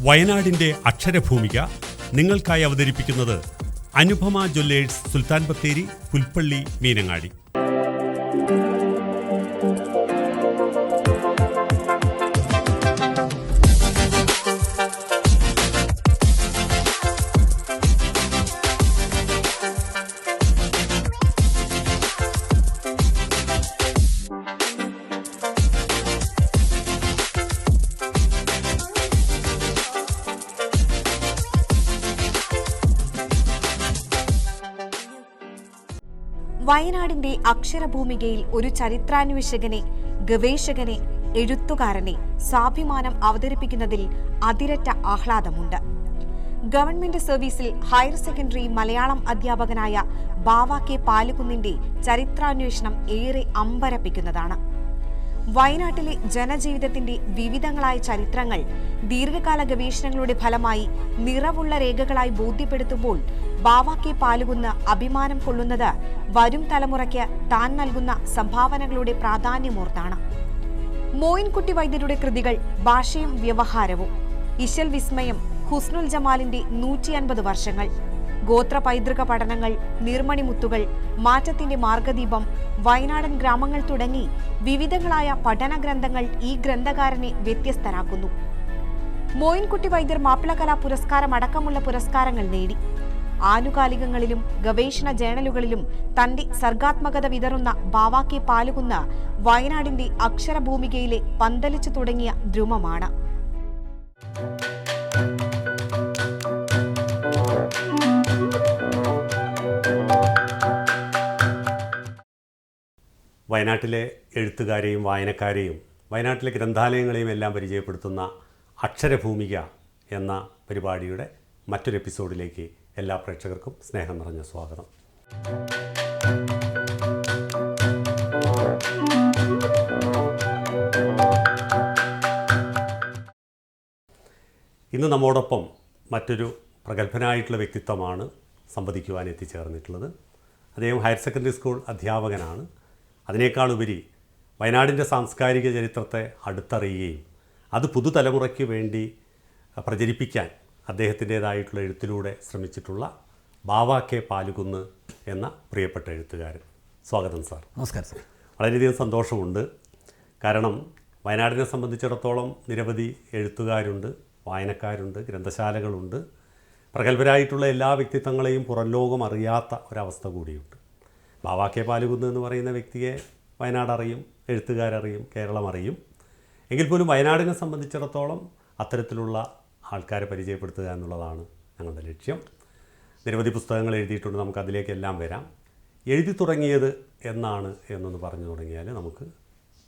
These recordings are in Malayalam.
വയനാടിന്റെ അക്ഷരഭൂമിക നിങ്ങൾക്കായി അവതരിപ്പിക്കുന്നത് അനുപമ ജ്വല്ലേഴ്സ് സുൽത്താൻ ബത്തേരി പുൽപ്പള്ളി മീനങ്ങാടി. വയനാടിന്റെ അക്ഷരഭൂമികയിൽ ഒരു ചരിത്രാന്വേഷകനെ ഗവേഷകനെ എഴുത്തുകാരനെ സ്വാഭിമാനം അവതരിപ്പിക്കുന്നതിൽ അതിരറ്റ ആഹ്ലാദമുണ്ട്. ഗവൺമെന്റ് സർവീസിൽ ഹയർ സെക്കൻഡറി മലയാളം അധ്യാപകനായ ബാവ കെ പാലുകുന്നിന്റെ ചരിത്രാന്വേഷണം ഏറെ അമ്പരപ്പിക്കുന്നതാണ്. വയനാട്ടിലെ ജനജീവിതത്തിന്റെ വിവിധങ്ങളായ ചരിത്രങ്ങൾ ദീർഘകാല ഗവേഷണങ്ങളുടെ ഫലമായി നിറവുള്ള രേഖകളായി ബോധ്യപ്പെടുത്തുമ്പോൾ ബാവാക്കെ പാലുകുന്ന അഭിമാനം കൊള്ളുന്നത് വരും തലമുറയ്ക്ക് താൻ നൽകുന്ന സംഭാവനകളുടെ പ്രാധാന്യമോർത്താണ്. മോയിൻകുട്ടി വൈദ്യരുടെ കൃതികൾ ഭാഷയും വ്യവഹാരവും. ഇശൽ വിസ്മയം ഹുസ്നുൽ ജമാലിന്റെ നൂറ്റി വർഷങ്ങൾ. ഗോത്ര പൈതൃക പഠനങ്ങൾ നീർമണിമുത്തുകൾ മാറ്റത്തിന്റെ മാർഗദീപം വയനാടൻ ഗ്രാമങ്ങൾ തുടങ്ങി വിവിധങ്ങളായ പഠന ഗ്രന്ഥങ്ങൾ ഈ ഗ്രന്ഥകാരനെ വ്യത്യസ്തരാക്കുന്നു മോയിൻകുട്ടി വൈദ്യർ മാപ്പിളകലാ പുരസ്കാരം അടക്കമുള്ള പുരസ്കാരങ്ങൾ നേടി. ആനുകാലികങ്ങളിലും ഗവേഷണ ജേണലുകളിലും തന്റെ സർഗാത്മകത വിതറുന്ന ബാവാക്കെ പാലുകുന്ന വയനാടിന്റെ അക്ഷരഭൂമികയിലെ പന്തലിച്ചു തുടങ്ങിയ ദ്രുമമാണ്. വയനാട്ടിലെ എഴുത്തുകാരെയും വായനക്കാരെയും വയനാട്ടിലെ ഗ്രന്ഥാലയങ്ങളെയും എല്ലാം പരിചയപ്പെടുത്തുന്ന അക്ഷരഭൂമിക എന്ന പരിപാടിയുടെ മറ്റൊരു എപ്പിസോഡിലേക്ക് എല്ലാ പ്രേക്ഷകർക്കും സ്നേഹം നിറഞ്ഞ സ്വാഗതം. ഇന്ന് നമ്മോടൊപ്പം മറ്റൊരു പ്രഗത്ഭനായിട്ടുള്ള വ്യക്തിത്വമാണ് സംവദിക്കുവാൻ എത്തിച്ചേർന്നിട്ടുള്ളത്. അദ്ദേഹം ഹയർ സെക്കൻഡറി സ്കൂൾ അധ്യാപകനാണ്. അതിനേക്കാളുപരി വയനാടിന്റെ സാംസ്കാരിക ചരിത്രത്തെ അടുത്തറിയുകയും അത് പുതുതലമുറയ്ക്ക് വേണ്ടി പ്രചരിപ്പിക്കാൻ അദ്ദേഹത്തിന്റേതായിട്ടുള്ള എഴുത്തിലൂടെ ശ്രമിച്ചിട്ടുള്ള ബാവ കെ പാലുകുന്ന് എന്ന പ്രിയപ്പെട്ട എഴുത്തുകാരൻ. സ്വാഗതം സാർ. നമസ്കാരം സാർ. വളരെയധികം സന്തോഷമുണ്ട്. കാരണം വയനാടിനെ സംബന്ധിച്ചിടത്തോളം നിരവധി എഴുത്തുകാരുണ്ട് വായനക്കാരുണ്ട് ഗ്രന്ഥശാലകളുണ്ട്. പ്രഗത്ഭരായിട്ടുള്ള എല്ലാ വ്യക്തിത്വങ്ങളെയും പുറം ലോകം അറിയാത്ത ഒരവസ്ഥ കൂടിയുണ്ട്. ബാവാ കെ പാലുകുന്ന് എന്ന് പറയുന്ന വ്യക്തിയെ വയനാട് അറിയും എഴുത്തുകാരറിയും കേരളം അറിയും എങ്കിൽ പോലും വയനാടിനെ സംബന്ധിച്ചിടത്തോളം അത്തരത്തിലുള്ള ആൾക്കാരെ പരിചയപ്പെടുത്തുക എന്നുള്ളതാണ് ഞങ്ങളുടെ ലക്ഷ്യം. നിരവധി പുസ്തകങ്ങൾ എഴുതിയിട്ടുണ്ട് നമുക്ക് അതിലേക്കെല്ലാം വരാം. എഴുതി തുടങ്ങിയത് എന്നാണ് എന്നൊന്ന് പറഞ്ഞു തുടങ്ങിയാൽ നമുക്ക്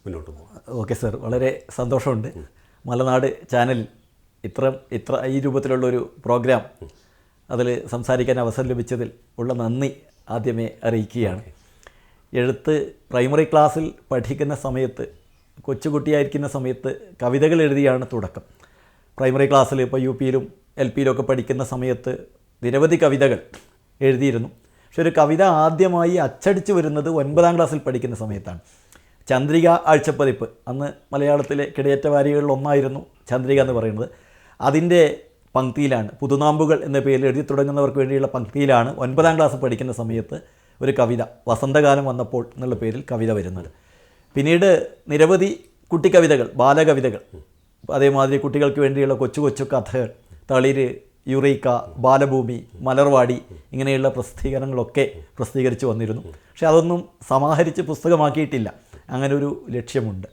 മുന്നോട്ട് പോകാം. ഓക്കെ സർ വളരെ സന്തോഷമുണ്ട്. മലനാട് ചാനൽ ഇത്ര ഇത്ര ഈ രൂപത്തിലുള്ളൊരു പ്രോഗ്രാം അതിൽ സംസാരിക്കാൻ അവസരം ലഭിച്ചതിൽ ഉള്ള നന്ദി. ആദ്യമേ അറിയിക്കുകയാണ്. എഴുത്ത് പ്രൈമറി ക്ലാസ്സിൽ പഠിക്കുന്ന സമയത്ത് കൊച്ചുകുട്ടിയായിരിക്കുന്ന സമയത്ത് കവിതകൾ എഴുതിയാണ് തുടക്കം. പ്രൈമറി ക്ലാസ്സിൽ ഇപ്പോൾ യു പിയിലും എൽ പിയിലൊക്കെ പഠിക്കുന്ന സമയത്ത് നിരവധി കവിതകൾ എഴുതിയിരുന്നു. പക്ഷെ ഒരു കവിത ആദ്യമായി അച്ചടിച്ച് വരുന്നത് ഒൻപതാം ക്ലാസ്സിൽ പഠിക്കുന്ന സമയത്താണ്. ചന്ദ്രിക ആഴ്ചപ്പതിപ്പ്. അന്ന് മലയാളത്തിലെ കിടയേറ്റ വാരികളിൽ ഒന്നായിരുന്നു ചന്ദ്രിക എന്ന് പറയുന്നത്. അതിന്റെ പങ്ക്തിയിലാണ്. പുതുനാമ്പുകൾ എന്ന പേരിൽ എഴുതി തുടങ്ങുന്നവർക്ക് വേണ്ടിയുള്ള പങ്ക്തിയിലാണ് ഒൻപതാം ക്ലാസ് പഠിക്കുന്ന സമയത്ത് ഒരു കവിത വസന്തകാലം വന്നപ്പോൾ എന്നുള്ള പേരിൽ കവിത വരുന്നത്. പിന്നീട് നിരവധി കുട്ടിക്കവിതകൾ ബാലകവിതകൾ. അതേമാതിരി കുട്ടികൾക്ക് വേണ്ടിയുള്ള കൊച്ചു കൊച്ചു കഥകൾ തളിര് യുറീക്ക ബാലഭൂമി മലർവാടി ഇങ്ങനെയുള്ള പ്രസിദ്ധീകരണങ്ങളൊക്കെ പ്രസിദ്ധീകരിച്ച് വന്നിരുന്നു. പക്ഷെ അതൊന്നും സമാഹരിച്ച് പുസ്തകമാക്കിയിട്ടില്ല. അങ്ങനെ ഒരു ലക്ഷ്യമുണ്ട്.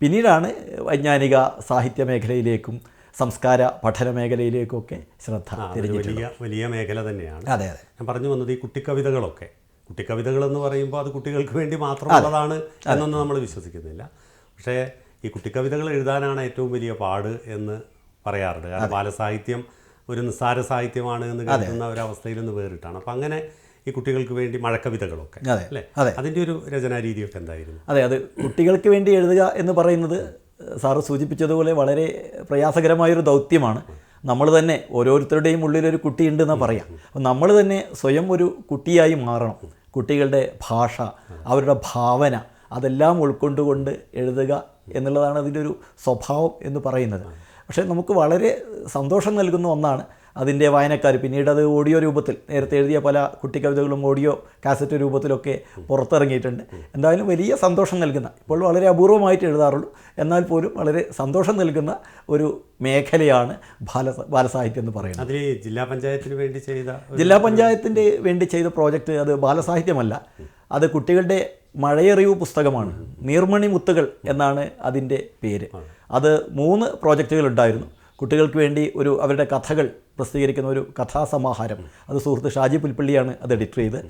പിന്നീടാണ് വൈജ്ഞാനിക സാഹിത്യ മേഖലയിലേക്കും സംസ്കാര പഠന മേഖലയിലേക്കൊക്കെ ശ്രദ്ധ വലിയ വലിയ മേഖല തന്നെയാണ്. അതെ അതെ. ഞാൻ പറഞ്ഞു വന്നത് ഈ കുട്ടിക്കവിതകളൊക്കെ. കുട്ടിക്കവിതകൾ എന്ന് പറയുമ്പോൾ അത് കുട്ടികൾക്ക് വേണ്ടി മാത്രമുള്ളതാണ് എന്നൊന്നും നമ്മൾ വിശ്വസിക്കുന്നില്ല. പക്ഷേ ഈ കുട്ടിക്കവിതകൾ എഴുതാനാണ് ഏറ്റവും വലിയ പാട് എന്ന് പറയാറുണ്ട്. കാരണം ബാലസാഹിത്യം ഒരു നിസ്സാര സാഹിത്യമാണ് എന്ന് കരുതുന്ന ഒരവസ്ഥയിൽ നിന്ന് വേറിട്ടാണ്. അപ്പം അങ്ങനെ ഈ കുട്ടികൾക്ക് വേണ്ടി മഴക്കവിതകളൊക്കെ അതെ, അല്ലേ? അതെ. അതിന്റെ ഒരു രചനാ രീതിയൊക്കെ എന്തായിരുന്നു? അതെ അത് കുട്ടികൾക്ക് വേണ്ടി എഴുതുക എന്ന് പറയുന്നത് സാറ് സൂചിപ്പിച്ചതുപോലെ വളരെ പ്രയാസകരമായൊരു ദൗത്യമാണ്. നമ്മൾ തന്നെ ഓരോരുത്തരുടെയും ഉള്ളിലൊരു കുട്ടിയുണ്ടെന്ന് പറയാം. അപ്പം നമ്മൾ തന്നെ സ്വയം ഒരു കുട്ടിയായി മാറണം. കുട്ടികളുടെ ഭാഷ അവരുടെ ഭാവന അതെല്ലാം ഉൾക്കൊണ്ടുകൊണ്ട് എഴുതുക എന്നുള്ളതാണ് അതിന്റെ ഒരു സ്വഭാവം എന്ന് പറയുന്നത്. പക്ഷേ നമുക്ക് വളരെ സന്തോഷം നൽകുന്ന ഒന്നാണ് അതിന്റെ വായനക്കാർ. പിന്നീട് അത് ഓഡിയോ രൂപത്തിൽ നേരത്തെ എഴുതിയ പല കുട്ടിക്കവിതകളും ഓഡിയോ കാസറ്റ് രൂപത്തിലൊക്കെ പുറത്തിറങ്ങിയിട്ടുണ്ട്. എന്തായാലും വലിയ സന്തോഷം നൽകുന്ന ഇപ്പോൾ വളരെ അപൂർവമായിട്ട് എഴുതാറുള്ളൂ. എന്നാൽ പോലും വളരെ സന്തോഷം നൽകുന്ന ഒരു മേഖലയാണ് ബാല ബാലസാഹിത്യം എന്ന് പറയുന്നത്. അതിൽ ജില്ലാ പഞ്ചായത്തിന് വേണ്ടി ചെയ്ത ജില്ലാ പഞ്ചായത്തിന്റെ വേണ്ടി ചെയ്ത പ്രോജക്റ്റ് അത് ബാലസാഹിത്യമല്ല. അത് കുട്ടികളുടെ മഴയെറിവ് പുസ്തകമാണ്. നീർമണി മുത്തുകൾ എന്നാണ് അതിന്റെ പേര്. അത് മൂന്ന് പ്രോജക്റ്റുകൾ ഉണ്ടായിരുന്നു. കുട്ടികൾക്ക് വേണ്ടി ഒരു അവരുടെ കഥകൾ പ്രസിദ്ധീകരിക്കുന്ന ഒരു കഥാസമാഹാരം. അത് സുഹൃത്ത് ഷാജി പുൽപ്പള്ളിയാണ് അത് എഡിറ്റ് ചെയ്ത്.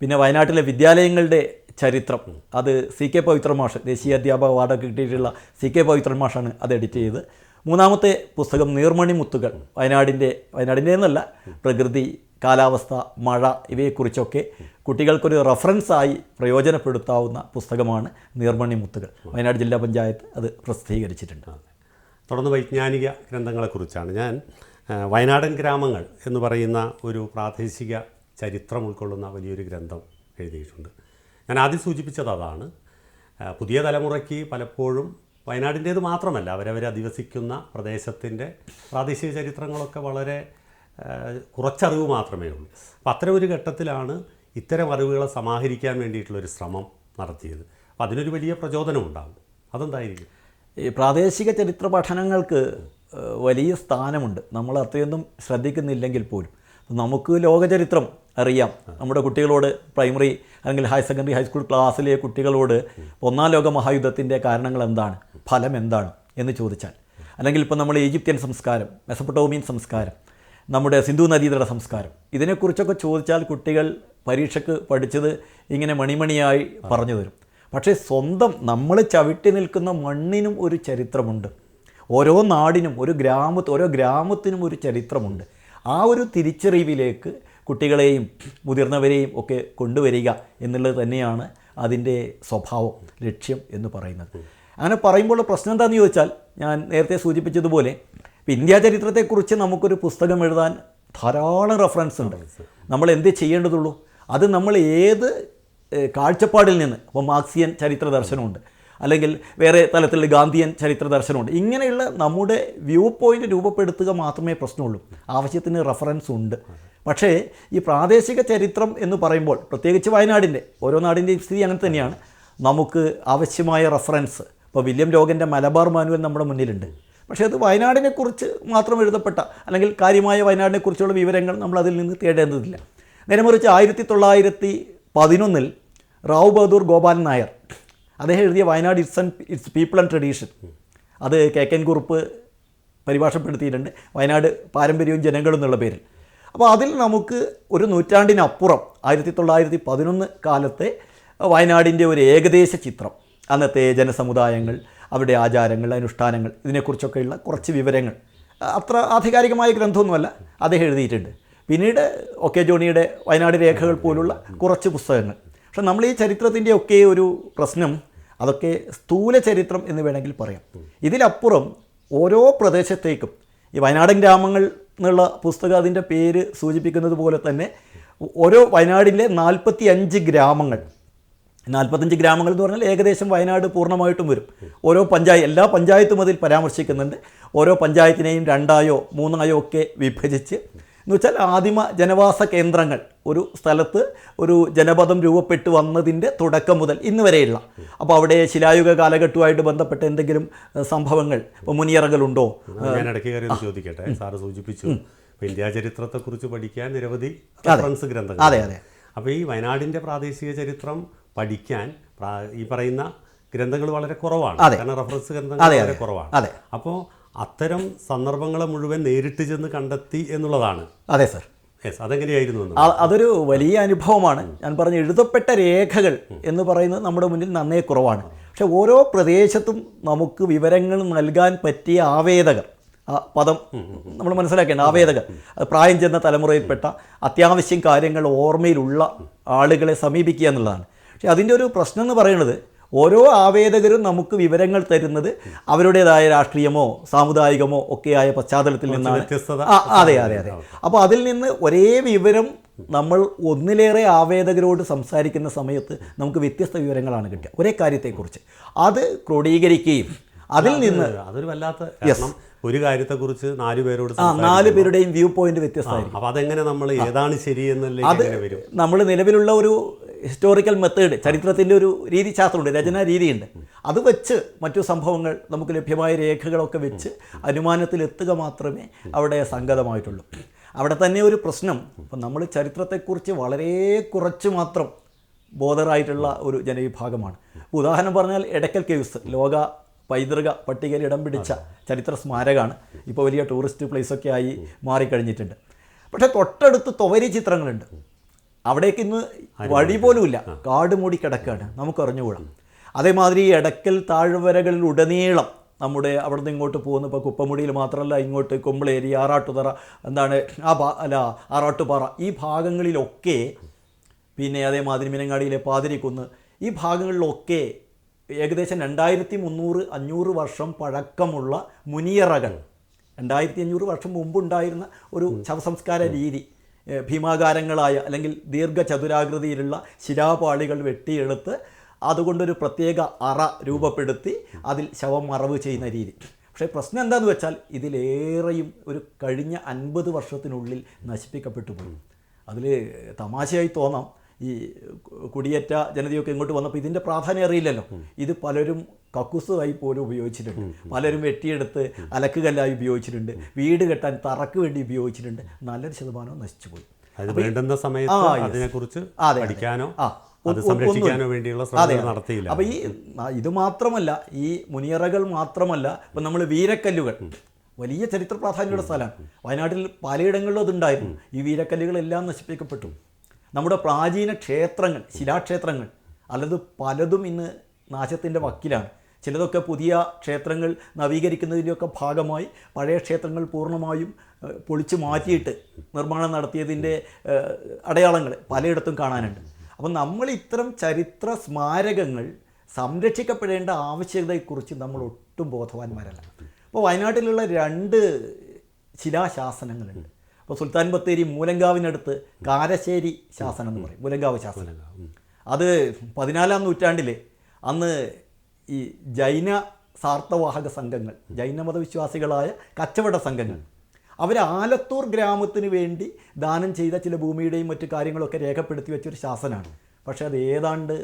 പിന്നെ വയനാട്ടിലെ വിദ്യാലയങ്ങളുടെ ചരിത്രം. അത് സി കെ പവിത്ര മാഷ് ദേശീയ അധ്യാപക അവാർഡൊക്കെ കിട്ടിയിട്ടുള്ള സി കെ പവിത്രൻ മാഷാണ് അത് എഡിറ്റ് ചെയ്ത്. മൂന്നാമത്തെ പുസ്തകം നീർമണി മുത്തുകൾ വയനാടിന്റെ വയനാടിന്റെ എന്നല്ല പ്രകൃതി കാലാവസ്ഥ മഴ ഇവയെക്കുറിച്ചൊക്കെ കുട്ടികൾക്കൊരു റഫറൻസായി പ്രയോജനപ്പെടുത്താവുന്ന പുസ്തകമാണ് നീർമണി മുത്തുകൾ. വയനാട് ജില്ലാ പഞ്ചായത്ത് അത് പ്രസിദ്ധീകരിച്ചിട്ടുണ്ട്. തുടർന്ന് വൈജ്ഞാനിക ഗ്രന്ഥങ്ങളെക്കുറിച്ചാണ്. ഞാൻ വയനാടൻ ഗ്രാമങ്ങൾ എന്ന് പറയുന്ന ഒരു പ്രാദേശിക ചരിത്രം ഉൾക്കൊള്ളുന്ന വലിയൊരു ഗ്രന്ഥം എഴുതിയിട്ടുണ്ട്. ഞാൻ ആദ്യം സൂചിപ്പിച്ചത് അതാണ്. പുതിയ തലമുറയ്ക്ക് പലപ്പോഴും വയനാടിന്റേത് മാത്രമല്ല അവരവർ അധിവസിക്കുന്ന പ്രദേശത്തിന്റെ പ്രാദേശിക ചരിത്രങ്ങളൊക്കെ വളരെ കുറച്ചറിവ് മാത്രമേ ഉള്ളൂ. അപ്പോൾ അത്തരം ഒരു ഘട്ടത്തിലാണ് ഇത്തരം അറിവുകളെ സമാഹരിക്കാൻ വേണ്ടിയിട്ടുള്ളൊരു ശ്രമം നടത്തിയത്. അപ്പോൾ അതിനൊരു വലിയ പ്രചോദനം ഉണ്ടാകും അതെന്തായിരിക്കും? ഈ പ്രാദേശിക ചരിത്ര പഠനങ്ങൾക്ക് വലിയ സ്ഥാനമുണ്ട്. നമ്മൾ അത്രയൊന്നും ശ്രദ്ധിക്കുന്നില്ലെങ്കിൽ പോലും. നമുക്ക് ലോകചരിത്രം അറിയാം. നമ്മുടെ കുട്ടികളോട് പ്രൈമറി അല്ലെങ്കിൽ ഹയർ സെക്കൻഡറി ഹൈസ്കൂൾ ക്ലാസ്സിലെ കുട്ടികളോട് ഒന്നാം ലോക മഹായുദ്ധത്തിന്റെ കാരണങ്ങൾ എന്താണ്? ഫലം എന്താണ്? എന്ന് ചോദിച്ചാൽ. അല്ലെങ്കിൽ ഇപ്പോൾ നമ്മൾ ഈജിപ്ത്യൻ സംസ്കാരം മെസപ്പട്ടോമിയൻ സംസ്കാരം നമ്മുടെ സിന്ധു നദീതട സംസ്കാരം ഇതിനെക്കുറിച്ചൊക്കെ ചോദിച്ചാൽ കുട്ടികൾ പരീക്ഷയ്ക്ക് പഠിച്ചത് ഇങ്ങനെ മണിമണിയായി പറഞ്ഞു തരും. പക്ഷേ സ്വന്തം നമ്മൾ ചവിട്ടി നിൽക്കുന്ന മണ്ണിനും ഒരു ചരിത്രമുണ്ട്. ഓരോ നാടിനും ഒരു ഗ്രാമത്ത് ഓരോ ഗ്രാമത്തിനും ഒരു ചരിത്രമുണ്ട്. ആ ഒരു തിരിച്ചറിവിലേക്ക് കുട്ടികളെയും മുതിർന്നവരെയും ഒക്കെ കൊണ്ടുവരിക എന്നുള്ളത് തന്നെയാണ് അതിന്റെ സ്വഭാവം ലക്ഷ്യം എന്ന് പറയുന്നത്. അങ്ങനെ പറയുമ്പോൾ പ്രശ്നം എന്താണെന്ന് ചോദിച്ചാൽ ഞാൻ നേരത്തെ സൂചിപ്പിച്ചതുപോലെ ഇന്ത്യ ചരിത്രത്തെക്കുറിച്ച് നമുക്കൊരു പുസ്തകം എഴുതാൻ ധാരാളം റെഫറൻസ് ഉണ്ട്. നമ്മൾ എന്ത് ചെയ്യേണ്ടതുള്ളൂ? അത് നമ്മൾ ഏത് കാഴ്ചപ്പാടിൽ നിന്ന് അപ്പോൾ മാർക്സിയൻ ചരിത്ര ദർശനമുണ്ട്. അല്ലെങ്കിൽ വേറെ തലത്തിലുള്ള ഗാന്ധിയൻ ചരിത്ര ദർശനമുണ്ട്. ഇങ്ങനെയുള്ള നമ്മുടെ വ്യൂ പോയിന്റ് രൂപപ്പെടുത്തുക മാത്രമേ പ്രശ്നമുള്ളൂ. ആവശ്യത്തിന് റെഫറൻസ് ഉണ്ട്. പക്ഷേ ഈ പ്രാദേശിക ചരിത്രം എന്ന് പറയുമ്പോൾ പ്രത്യേകിച്ച് വയനാടിന്റെ ഓരോ നാടിന്റെയും സ്ഥിതി അങ്ങനെ തന്നെയാണ്. നമുക്ക് ആവശ്യമായ റെഫറൻസ് ഇപ്പോൾ വില്യം രോഗന്റെ മലബാർ മാനുവൽ നമ്മുടെ മുന്നിലുണ്ട്. പക്ഷേ അത് വയനാടിനെക്കുറിച്ച് മാത്രം എഴുതപ്പെട്ട അല്ലെങ്കിൽ കാര്യമായ വയനാടിനെക്കുറിച്ചുള്ള വിവരങ്ങൾ നമ്മൾ അതിൽ നിന്ന് തേടേണ്ടതില്ല. നേരെ മറിച്ച് ആയിരത്തി തൊള്ളായിരത്തി പതിനൊന്നിൽ റാവു ബഹദൂർ ഗോപാലൻ നായർ അദ്ദേഹം എഴുതിയ Wayanad its and its people and tradition അത് കെ കെൻ കുറുപ്പ് പരിഭാഷപ്പെടുത്തിയിട്ടുണ്ട്. വയനാട് പാരമ്പര്യവും ജനങ്ങളും എന്നുള്ള പേരിൽ. അപ്പോൾ അതിൽ നമുക്ക് ഒരു നൂറ്റാണ്ടിനപ്പുറം ആയിരത്തി തൊള്ളായിരത്തി പതിനൊന്ന് കാലത്തെ വയനാടിന്റെ ഒരു ഏകദേശ ചിത്രം അന്നത്തെ ജനസമുദായങ്ങൾ അവരുടെ ആചാരങ്ങൾ അനുഷ്ഠാനങ്ങൾ ഇതിനെക്കുറിച്ചൊക്കെയുള്ള കുറച്ച് വിവരങ്ങൾ. അത്ര ആധികാരികമായ ഗ്രന്ഥമൊന്നുമല്ല അദ്ദേഹം എഴുതിയിട്ടുണ്ട്. പിന്നീട് ഒക്കെ ജോണിയുടെ വയനാട് രേഖകൾ പോലുള്ള കുറച്ച് പുസ്തകങ്ങൾ. പക്ഷെ നമ്മൾ ഈ ചരിത്രത്തിന്റെ ഒക്കെ ഒരു പ്രശ്നം അതൊക്കെ സ്ഥൂല ചരിത്രം എന്ന് വേണമെങ്കിൽ പറയാം. ഇതിലപ്പുറം ഓരോ പ്രദേശത്തേക്കും ഈ വയനാടൻ ഗ്രാമങ്ങൾ എന്നുള്ള പുസ്തകം അതിന്റെ പേര് സൂചിപ്പിക്കുന്നത് പോലെ തന്നെ ഓരോ വയനാടിലെ നാൽപ്പത്തി അഞ്ച് ഗ്രാമങ്ങൾ. നാൽപ്പത്തഞ്ച് ഗ്രാമങ്ങൾ എന്ന് പറഞ്ഞാൽ ഏകദേശം വയനാട് പൂർണമായിട്ടും വരും. ഓരോ പഞ്ചായത്ത് എല്ലാ പഞ്ചായത്തും അതിൽ പരാമർശിക്കുന്നുണ്ട്. ഓരോ പഞ്ചായത്തിനെയും രണ്ടായോ മൂന്നായോ ഒക്കെ വിഭജിച്ച് എന്ന് വെച്ചാൽ ആദിമ ജനവാസ കേന്ദ്രങ്ങൾ ഒരു സ്ഥലത്ത് ഒരു ജനപദം രൂപപ്പെട്ടു വന്നതിന്റെ തുടക്കം മുതൽ ഇന്ന് വരെയുള്ള. അപ്പോൾ അവിടെ ശിലായുഗ കാലഘട്ടവുമായിട്ട് ബന്ധപ്പെട്ട എന്തെങ്കിലും സംഭവങ്ങൾ ഇപ്പോൾ മുനിയറകളുണ്ടോ? ഞാൻ ഇടയ്ക്ക് കയറി ചോദിക്കട്ടെ? സാറ് സൂചിപ്പിച്ചു. ഇന്ത്യാ ചരിത്രത്തെക്കുറിച്ച് പഠിക്കാൻ നിരവധി റഫറൻസ് ഗ്രന്ഥങ്ങൾ അതെ, അതെ. അപ്പോൾ ഈ വയനാടിന്റെ പ്രാദേശിക ചരിത്രം പഠിക്കാൻ ഈ പറയുന്ന ഗ്രന്ഥങ്ങൾ വളരെ കുറവാണ്. കാരണം റഫറൻസ് ഗ്രന്ഥങ്ങൾ വളരെ കുറവാണ്. അപ്പോൾ അത്തരം സന്ദർഭങ്ങളെ മുഴുവൻ നേരിട്ട് ചെന്ന് കണ്ടെത്തി എന്നുള്ളതാണ്. അതെ സർ. യെസ് അതെങ്ങനെയായിരുന്നു അതൊരു വലിയ അനുഭവമാണ്. ഞാൻ പറഞ്ഞ എഴുതപ്പെട്ട രേഖകൾ എന്ന് പറയുന്നത് നമ്മുടെ മുന്നിൽ നന്നേ കുറവാണ്. പക്ഷെ ഓരോ പ്രദേശത്തും നമുക്ക് വിവരങ്ങൾ നൽകാൻ പറ്റിയ ആവേദകർ ആ പദം നമ്മൾ മനസ്സിലാക്കേണ്ട ആവേദകർ പ്രായം ചെന്ന തലമുറയിൽപ്പെട്ട അത്യാവശ്യം കാര്യങ്ങൾ ഓർമ്മയിലുള്ള ആളുകളെ സമീപിക്കുക എന്നുള്ളതാണ്. പക്ഷേ അതിന്റെ ഒരു പ്രശ്നം എന്ന് പറയുന്നത് ഓരോ ആവേദകരും നമുക്ക് വിവരങ്ങൾ തരുന്നത് അവരുടേതായ രാഷ്ട്രീയമോ സാമുദായികമോ ഒക്കെയായ പശ്ചാത്തലത്തിൽ നിന്നാണ്. അതെ അതെ അതെ. അപ്പോൾ അതിൽ നിന്ന് ഒരേ വിവരം നമ്മൾ ഒന്നിലേറെ ആവേദകരോട് സംസാരിക്കുന്ന സമയത്ത് നമുക്ക് വ്യത്യസ്ത വിവരങ്ങളാണ് കിട്ടുക. ഒരേ കാര്യത്തെക്കുറിച്ച്. അത് ക്രോഡീകരിക്കുകയും അതിൽ നിന്ന് അത് അതൊരു വല്ലാത്ത ഒരു കാര്യത്തെക്കുറിച്ച് നാല് പേരോട് നാല് പേരുടെയും വ്യൂ പോയിന്റ് വ്യത്യസ്തമായിരിക്കും. അപ്പോൾ അതെങ്ങനെ നമ്മൾ ഏതാണ് ശരി എന്നല്ലേ അത് നമ്മൾ നിലവിലുള്ള ഒരു ഹിസ്റ്റോറിക്കൽ മെത്തേഡ് ചരിത്രത്തിന്റെ ഒരു രീതിശാസ്ത്രമുണ്ട് രചനാ രീതിയുണ്ട്. അത് വെച്ച് മറ്റു സംഭവങ്ങൾ നമുക്ക് ലഭ്യമായ രേഖകളൊക്കെ വെച്ച് അനുമാനത്തിലെത്തുക മാത്രമേ അവിടെ സംഗതമായിട്ടുള്ളൂ. അവിടെ തന്നെ ഒരു പ്രശ്നം ഇപ്പം നമ്മൾ ചരിത്രത്തെക്കുറിച്ച് വളരെ കുറച്ച് മാത്രം ബോധറായിട്ടുള്ള ഒരു ജനവിഭാഗമാണ്. ഉദാഹരണം പറഞ്ഞാൽ എടക്കൽ കേവ്സ് ലോക പൈതൃക പട്ടികയിൽ ഇടം പിടിച്ച ചരിത്ര സ്മാരകമാണ് ഇപ്പോൾ വലിയ ടൂറിസ്റ്റ് പ്ലേസൊക്കെ ആയി മാറിക്കഴിഞ്ഞിട്ടുണ്ട്. പക്ഷേ തൊട്ടടുത്ത് തൊവരി ചിത്രങ്ങളുണ്ട്. അവിടേക്ക് ഇന്ന് വഴി പോലുമില്ല. കാട് മൂടി കിടക്കുകയാണ്. നമുക്ക് അറിഞ്ഞുകൂടാം. അതേമാതിരി എടക്കൽ താഴ്വരകളിൽ ഉടനീളം നമ്മുടെ അവിടെ നിന്ന് ഇങ്ങോട്ട് പോകുന്ന ഇപ്പോൾ കുപ്പമുടിയിൽ മാത്രമല്ല ഇങ്ങോട്ട് കുമ്പളേരി ആറാട്ടുതറ എന്താണ് ആ ഭാ അല്ല ആറാട്ടുപാറ ഈ ഭാഗങ്ങളിലൊക്കെ പിന്നെ അതേമാതിരി മീനങ്ങാടിയിലെ പാതിരിക്കുന്ന് ഈ ഭാഗങ്ങളിലൊക്കെ ഏകദേശം രണ്ടായിരത്തി മുന്നൂറ് അഞ്ഞൂറ് വർഷം പഴക്കമുള്ള മുനിയറകൾ. രണ്ടായിരത്തി അഞ്ഞൂറ് വർഷം മുമ്പുണ്ടായിരുന്ന ഒരു ശവസംസ്കാര രീതി. ഭീമാകാരങ്ങളായ അല്ലെങ്കിൽ ദീർഘചതുരാകൃതിയിലുള്ള ശിലാപാളികൾ വെട്ടിയെടുത്ത് അതുകൊണ്ടൊരു പ്രത്യേക അറ രൂപപ്പെടുത്തി അതിൽ ശവം മറവ് ചെയ്യുന്ന രീതി. പക്ഷേ പ്രശ്നം എന്താന്ന് വെച്ചാൽ ഇതിലേറെയും ഒരു കഴിഞ്ഞ അൻപത് വർഷത്തിനുള്ളിൽ നശിപ്പിക്കപ്പെട്ടു പോയി. അതിൽ തമാശയായി തോന്നാം. ഈ കുടിയേറ്റ ജനതയൊക്കെ ഇങ്ങോട്ട് വന്നപ്പോൾ ഇതിന്റെ പ്രാധാന്യം അറിയില്ലല്ലോ. ഇത് പലരും കക്കുസായി പോലും ഉപയോഗിച്ചിട്ടുണ്ട്. പലരും വെട്ടിയെടുത്ത് അലക്കുകല്ലായി ഉപയോഗിച്ചിട്ടുണ്ട്. വീട് കെട്ടാൻ തറക്ക് വേണ്ടി ഉപയോഗിച്ചിട്ടുണ്ട്. നല്ലൊരു ശതമാനം നശിച്ചുപോയി. അത് വേണ്ടുന്ന സമയത്ത് അതിനെക്കുറിച്ച് അതെ, അതെ. പഠിക്കാനോ അത് സംരക്ഷിക്കാനോ വേണ്ടിയുള്ള ശ്രമങ്ങൾ നടത്തിയില്ല. അപ്പോൾ ഈ ഇത് മാത്രമല്ല ഈ മുനിയറകൾ മാത്രമല്ല ഇപ്പം നമ്മൾ വീരക്കല്ലുകൾ വലിയ ചരിത്ര പ്രാധാന്യമുള്ള സ്ഥലമാണ്. വയനാട്ടിൽ പലയിടങ്ങളിലും അതുണ്ടായിരുന്നു. ഈ വീരക്കല്ലുകളെല്ലാം നശിപ്പിക്കപ്പെട്ടു. നമ്മുടെ പ്രാചീന ക്ഷേത്രങ്ങൾ ശിലാക്ഷേത്രങ്ങൾ അല്ലത് പലതും ഇന്ന് നാശത്തിന്റെ വക്കിലാണ്. ചിലതൊക്കെ പുതിയ ക്ഷേത്രങ്ങൾ നവീകരിക്കുന്നതിന്റെയൊക്കെ ഭാഗമായി പഴയ ക്ഷേത്രങ്ങൾ പൂർണമായും പൊളിച്ചു മാറ്റിയിട്ട് നിർമ്മാണം നടത്തിയതിന്റെ അടയാളങ്ങൾ പലയിടത്തും കാണാനുണ്ട്. അപ്പം നമ്മൾ ഇത്തരം ചരിത്ര സ്മാരകങ്ങൾ സംരക്ഷിക്കപ്പെടേണ്ട ആവശ്യകതയെക്കുറിച്ച് നമ്മൾ ഒട്ടും ബോധവാന്മാരല്ല. അപ്പോൾ വയനാട്ടിലുള്ള രണ്ട് ശിലാശാസനങ്ങളുണ്ട്. അപ്പോൾ സുൽത്താൻ ബത്തേരി മൂലങ്കാവിനടുത്ത് കാരശ്ശേരി ശാസനം എന്ന് പറയും. മൂലങ്കാവ് ശാസനം. അത് പതിനാലാം നൂറ്റാണ്ടിൽ അന്ന് ഈ ജൈന സാർത്ഥവാഹക സംഘങ്ങൾ ജൈനമതവിശ്വാസികളായ കച്ചവട സംഘങ്ങൾ അവർ ആലത്തൂർ ഗ്രാമത്തിന് വേണ്ടി ദാനം ചെയ്ത ചില ഭൂമിയുടെയും മറ്റു കാര്യങ്ങളൊക്കെ രേഖപ്പെടുത്തി വെച്ചൊരു ശാസനമാണ് പക്ഷേ അത് ഏതാണ്ട്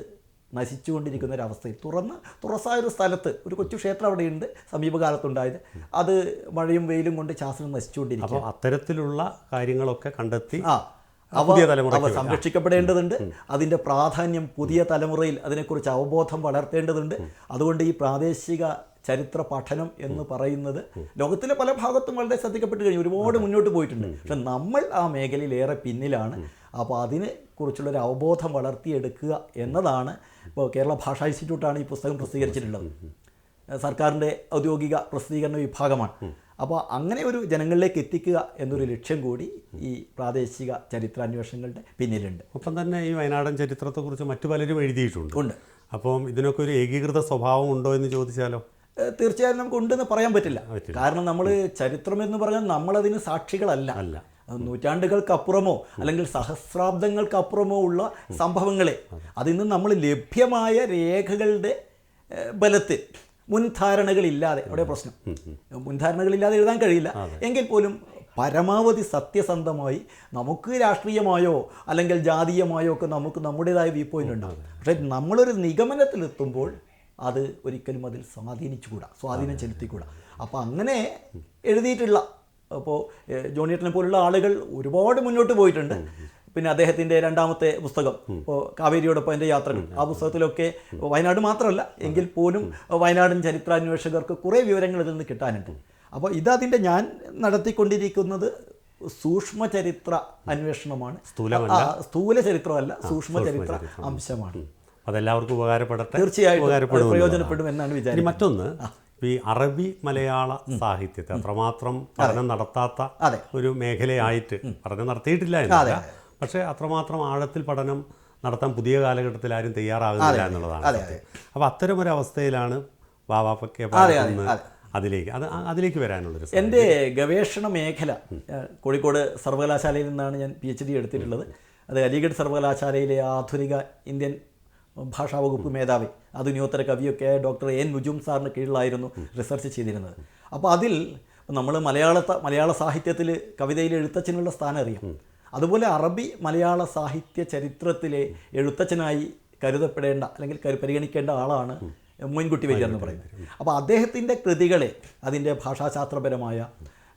നശിച്ചുകൊണ്ടിരിക്കുന്ന ഒരവസ്ഥയിൽ തുറന്ന് തുറസായ ഒരു സ്ഥലത്ത് ഒരു കൊച്ചു ക്ഷേത്രം അവിടെയുണ്ട് സമീപകാലത്തുണ്ടായത്. അത് മഴയും വെയിലും കൊണ്ട് ശാസ്ത്രം നശിച്ചുകൊണ്ടിരിക്കും അത്തരത്തിലുള്ള കാര്യങ്ങളൊക്കെ കണ്ടെത്തി ആ അവ അവ സംരക്ഷിക്കപ്പെടേണ്ടതുണ്ട്. അതിന്റെ പ്രാധാന്യം പുതിയ തലമുറയിൽ അതിനെക്കുറിച്ച് അവബോധം വളർത്തേണ്ടതുണ്ട്. അതുകൊണ്ട് ഈ പ്രാദേശിക ചരിത്ര പഠനം എന്ന് പറയുന്നത് ലോകത്തിലെ പല ഭാഗത്തും വളരെ ശ്രദ്ധിക്കപ്പെട്ട് കഴിഞ്ഞു. ഒരുപാട് മുന്നോട്ട് പോയിട്ടുണ്ട്. പക്ഷെ നമ്മൾ ആ മേഖലയിൽ ഏറെ പിന്നിലാണ് അപ്പോൾ അതിനെ കുറിച്ചുള്ളൊരു അവബോധം വളർത്തിയെടുക്കുക എന്നതാണ് ഇപ്പോൾ കേരള ഭാഷാ ഇൻസ്റ്റിറ്റ്യൂട്ടാണ് ഈ പുസ്തകം പ്രസിദ്ധീകരിച്ചിട്ടുള്ളത്. സർക്കാരിന്റെ ഔദ്യോഗിക പ്രസിദ്ധീകരണ വിഭാഗമാണ്. അപ്പോൾ അങ്ങനെ ഒരു ജനങ്ങളിലേക്ക് എത്തിക്കുക എന്നൊരു ലക്ഷ്യം കൂടി ഈ പ്രാദേശിക ചരിത്രാന്വേഷണങ്ങളുടെ പിന്നിലുണ്ട്. ഒപ്പം തന്നെ ഈ വയനാടൻ ചരിത്രത്തെക്കുറിച്ച് മറ്റു പലരും എഴുതിയിട്ടുണ്ട്. ഉണ്ട്. അപ്പം ഇതിനൊക്കെ ഒരു ഏകീകൃത സ്വഭാവം ഉണ്ടോ എന്ന് ചോദിച്ചാലോ? തീർച്ചയായും നമുക്ക് ഉണ്ടെന്ന് പറയാൻ പറ്റില്ല. പറ്റില്ല. കാരണം നമ്മൾ ചരിത്രം എന്ന് പറഞ്ഞാൽ നമ്മളതിന് സാക്ഷികളല്ല. അല്ല. നൂറ്റാണ്ടുകൾക്കപ്പുറമോ അല്ലെങ്കിൽ സഹസ്രാബ്ദങ്ങൾക്കപ്പുറമോ ഉള്ള സംഭവങ്ങളെ. അതിന്ന് നമ്മൾ ലഭ്യമായ രേഖകളുടെ ബലത്തിൽ മുൻധാരണകളില്ലാതെ. അവിടെ പ്രശ്നം? മുൻധാരണകളില്ലാതെ എഴുതാൻ കഴിയില്ല. എങ്കിൽ പോലും പരമാവധി സത്യസന്ധമായി നമുക്ക് രാഷ്ട്രീയമായോ അല്ലെങ്കിൽ ജാതീയമായോ ഒക്കെ നമുക്ക് നമ്മുടേതായ വ്യൂ പോയിന്റ് ഉണ്ടാകും പക്ഷേ നമ്മളൊരു നിഗമനത്തിലെത്തുമ്പോൾ അത് ഒരിക്കലും അതിൽ സ്വാധീനിച്ചുകൂടാ. സ്വാധീനം ചെലുത്തിക്കൂടാ. അപ്പോൾ അങ്ങനെ എഴുതിയിട്ടുള്ള അപ്പോൾ ജോണിയേട്ടനെ പോലുള്ള ആളുകൾ ഒരുപാട് മുന്നോട്ട് പോയിട്ടുണ്ട്. പിന്നെ അദ്ദേഹത്തിന്റെ രണ്ടാമത്തെ പുസ്തകം ഇപ്പോൾ കാവേരിയോടൊപ്പം എന്റെ യാത്രകൾ ആ പുസ്തകത്തിലൊക്കെ വയനാട് മാത്രമല്ല എങ്കിൽ പോലും വയനാടൻ ചരിത്രാന്വേഷകർക്ക് കുറേ വിവരങ്ങൾ ഇതിൽ നിന്ന് കിട്ടാനുണ്ട്. അപ്പോൾ ഇതതിന്റെ ഞാൻ നടത്തിക്കൊണ്ടിരിക്കുന്നത് സൂക്ഷ്മ ചരിത്ര അന്വേഷണമാണ്. സ്ഥൂല ചരിത്രമല്ല സൂക്ഷ്മ ചരിത്ര അംശമാണ്. അതെല്ലാവർക്കും ഉപകാരപ്പെടട്ടെ? തീർച്ചയായും ഉപകാരപ്പെടും പ്രയോജനപ്പെടും എന്നാണ് വിചാരിക്കുന്നത്. മറ്റൊന്ന്. ഈ അറബി മലയാള സാഹിത്യത്തെ അത്രമാത്രം പഠനം നടത്താത്ത ഒരു മേഖലയായിട്ട് പഠനം നടത്തിയിട്ടില്ല എന്നല്ല. പക്ഷേ അത്രമാത്രം ആഴത്തിൽ പഠനം നടത്താൻ പുതിയ കാലഘട്ടത്തിൽ ആരും തയ്യാറാകുന്നില്ല എന്നുള്ളതാണ് അപ്പോൾ അത്തരം ഒരു അവസ്ഥയിലാണ് അതെ. അതിലേക്ക് അത് അതിലേക്ക് വരാനുള്ളൊരു എന്റെ ഗവേഷണ മേഖല കോഴിക്കോട് സർവകലാശാലയിൽ നിന്നാണ് ഞാൻ പി എച്ച് ഡി എടുത്തിട്ടുള്ളത് അത് അലിഗഡ് സർവകലാശാലയിലെ ആധുനിക ഇന്ത്യൻ ഭാഷാ വകുപ്പ് മേധാവി ആധുനികോത്തര കവിയൊക്കെ ഡോക്ടർ എൻ മുജും സാറിന് കീഴിലായിരുന്നു റിസർച്ച് ചെയ്തിരുന്നത്. അപ്പോൾ അതിൽ നമ്മൾ മലയാള മലയാള സാഹിത്യത്തിൽ കവിതയിൽ എഴുത്തച്ഛനുള്ള സ്ഥാനം അറിയാം. അതുപോലെ അറബി മലയാള സാഹിത്യ ചരിത്രത്തിലെ എഴുത്തച്ഛനായി കരുതപ്പെടേണ്ട അല്ലെങ്കിൽ പരിഗണിക്കേണ്ട ആളാണ് മോയിൻകുട്ടി വൈദ്യർ എന്ന് പറയുന്നത്. അപ്പോൾ അദ്ദേഹത്തിന്റെ കൃതികളെ അതിന്റെ ഭാഷാശാസ്ത്രപരമായ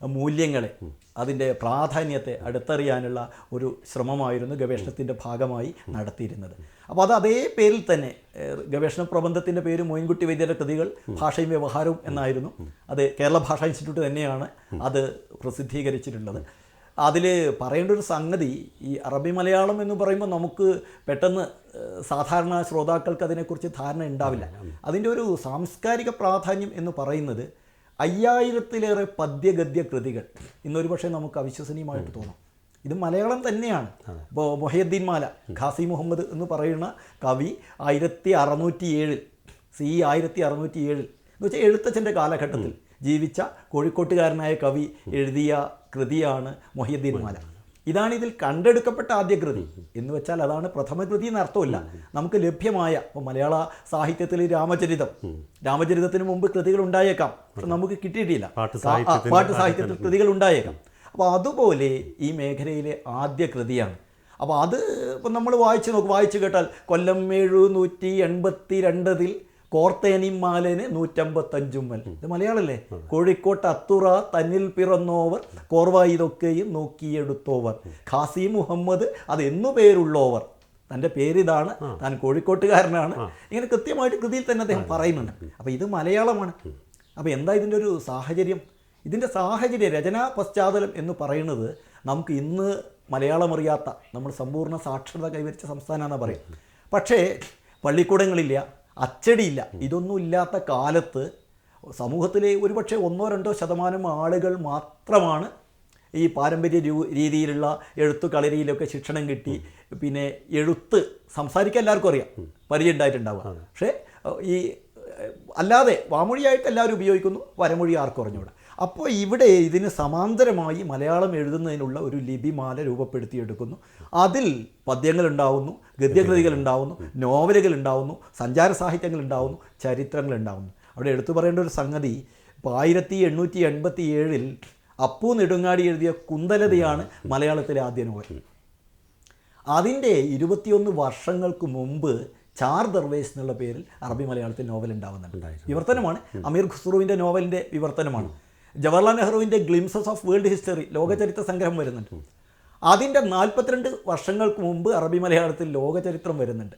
മൂല്യങ്ങളെ അതിന്റെ പ്രാധാന്യത്തെ അടുത്തറിയാനുള്ള ഒരു ശ്രമമായിരുന്നു ഗവേഷണത്തിന്റെ ഭാഗമായി നടത്തിയിരുന്നത്. അപ്പോൾ അത് അതേ പേരിൽ തന്നെ ഗവേഷണ പ്രബന്ധത്തിന്റെ പേര് മോയിൻകുട്ടി വൈദ്യരുടെ കൃതികൾ ഭാഷയും വ്യവഹാരവും എന്നായിരുന്നു. അത് കേരള ഭാഷാ ഇൻസ്റ്റിറ്റ്യൂട്ട് തന്നെയാണ് അത് പ്രസിദ്ധീകരിച്ചിട്ടുള്ളത്. അതിൽ പറയേണ്ട ഒരു സംഗതി ഈ അറബി മലയാളം എന്ന് പറയുമ്പോൾ നമുക്ക് പെട്ടെന്ന് സാധാരണ ശ്രോതാക്കൾക്ക് അതിനെക്കുറിച്ച് ധാരണ ഉണ്ടാവില്ല. അതിന്റെ ഒരു സാംസ്കാരിക പ്രാധാന്യം എന്ന് പറയുന്നത് അയ്യായിരത്തിലേറെ പദ്യഗദ്യ കൃതികൾ ഇന്നൊരു പക്ഷേ നമുക്ക് അവിശ്വസനീയമായിട്ട് തോന്നാം. ഇത് മലയാളം തന്നെയാണ്. ഇപ്പോൾ മൊഹീദ്ദീൻ മാല ഖാസി മുഹമ്മദ് എന്ന് പറയുന്ന കവി ആയിരത്തി അറുന്നൂറ്റി ഏഴിൽ സി ആയിരത്തി അറുന്നൂറ്റി ഏഴിൽ എന്ന് വെച്ചാൽ എഴുത്തച്ഛന്റെ കാലഘട്ടത്തിൽ ജീവിച്ച കോഴിക്കോട്ടുകാരനായ കവി എഴുതിയ കൃതിയാണ് മൊഹീദ്ദീൻ മാല. ഇതാണ് ഇതിൽ കണ്ടെടുക്കപ്പെട്ട ആദ്യ കൃതി. എന്ന് വെച്ചാൽ അതാണ് പ്രഥമ കൃതി എന്ന് അർത്ഥമില്ല. നമുക്ക് ലഭ്യമായ ഇപ്പോൾ മലയാള സാഹിത്യത്തിൽ രാമചരിതം. രാമചരിതത്തിന് മുമ്പ് കൃതികൾ ഉണ്ടായേക്കാം. പക്ഷെ നമുക്ക് കിട്ടിയിട്ടില്ല. പാട്ട് സാഹിത്യത്തിൽ കൃതികൾ ഉണ്ടായേക്കാം. അപ്പോൾ അതുപോലെ ഈ മേഖലയിലെ ആദ്യ കൃതിയാണ്. അപ്പോൾ അത് ഇപ്പം നമ്മൾ വായിച്ച് നോക്കും വായിച്ചു കേട്ടാൽ കൊല്ലം എഴുന്നൂറ്റി എൺപത്തി രണ്ടതിൽ കോർത്തേനിമാലന് നൂറ്റമ്പത്തഞ്ചുമ്മൽ ഇത് മലയാളല്ലേ? കോഴിക്കോട്ട് അത്തുറ തന്നിൽ പിറന്നോവർ കോർവായിതൊക്കെയും ഇതൊക്കെയും നോക്കിയെടുത്തോവർ. ഖാസി മുഹമ്മദ് അത് എന്നു പേരുള്ളോവർ. തന്റെ പേരിതാണ് താൻ കോഴിക്കോട്ടുകാരനാണ്. ഇങ്ങനെ കൃത്യമായിട്ട് കൃതിയിൽ തന്നെ അദ്ദേഹം പറയുന്നുണ്ട്. അപ്പോൾ ഇത് മലയാളമാണ്. അപ്പോൾ എന്താ ഇതിന്റെ ഒരു സാഹചര്യം? ഇതിന്റെ സാഹചര്യം രചനാ പശ്ചാത്തലം എന്ന് പറയുന്നത് നമുക്ക് ഇന്ന് മലയാളമറിയാത്ത നമ്മൾ സമ്പൂർണ സാക്ഷരത കൈവരിച്ച സംസ്ഥാനമാണെന്ന് പറയും പക്ഷേ പള്ളിക്കൂടങ്ങളില്ല. അച്ചടിയില്ല. ഇതൊന്നും ഇല്ലാത്ത കാലത്ത് സമൂഹത്തിലെ ഒരുപക്ഷെ ഒന്നോ രണ്ടോ ശതമാനം ആളുകൾ മാത്രമാണ് ഈ പാരമ്പര്യ രൂ- രീതിയിലുള്ള എഴുത്തു കളരിയിലൊക്കെ ശിക്ഷണം കിട്ടി. പിന്നെ എഴുത്ത് സംസാരിക്കാൻ എല്ലാവർക്കും അറിയാം. പരിചയം ഉണ്ടായിട്ടുണ്ടാവുക. പക്ഷേ ഈ അല്ലാതെ വാമൊഴിയായിട്ട് എല്ലാവരും ഉപയോഗിക്കുന്നു വരമൊഴി ആർക്കും അറിഞ്ഞുകൂടെ. അപ്പോൾ ഇവിടെ ഇതിന് സമാന്തരമായി മലയാളം എഴുതുന്നതിനുള്ള ഒരു ലിപിമാല രൂപപ്പെടുത്തിയെടുക്കുന്നു. അതിൽ പദ്യങ്ങൾ ഉണ്ടാവുന്നു ഗദ്യകൃതികൾ ഉണ്ടാവുന്നു നോവലുകൾ ഉണ്ടാവുന്നു സഞ്ചാര സാഹിത്യങ്ങൾ ഉണ്ടാവുന്നു ചരിത്രങ്ങൾ ഉണ്ടാവുന്നു അവിടെ എടുത്തു പറയേണ്ട ഒരു സംഗതി ഇപ്പോൾ ആയിരത്തി എണ്ണൂറ്റി എൺപത്തി ഏഴിൽ അപ്പു നെടുങ്ങാടി എഴുതിയ കുന്തലതയാണ് മലയാളത്തിലെ ആദ്യ നോവൽ. അതിന്റെ ഇരുപത്തിയൊന്ന് വർഷങ്ങൾക്ക് മുമ്പ് ചാർ ദർവേസ് എന്നുള്ള പേരിൽ അറബി മലയാളത്തിൽ നോവൽ ഉണ്ടാവുന്നുണ്ട്. വിവർത്തനമാണ്. അമീർ ഖുസ്രുവിന്റെ നോവലിന്റെ വിവർത്തനമാണ്. ജവഹർലാൽ നെഹ്റുവിന്റെ ഗ്ലിംസസ് ഓഫ് വേൾഡ് ഹിസ്റ്ററി ലോകചരിത്ര സംഗ്രഹം വരുന്നുണ്ട്. അതിന്റെ നാൽപ്പത്തിരണ്ട് വർഷങ്ങൾക്ക് മുമ്പ് അറബി മലയാളത്തിൽ ലോകചരിത്രം വരുന്നുണ്ട്.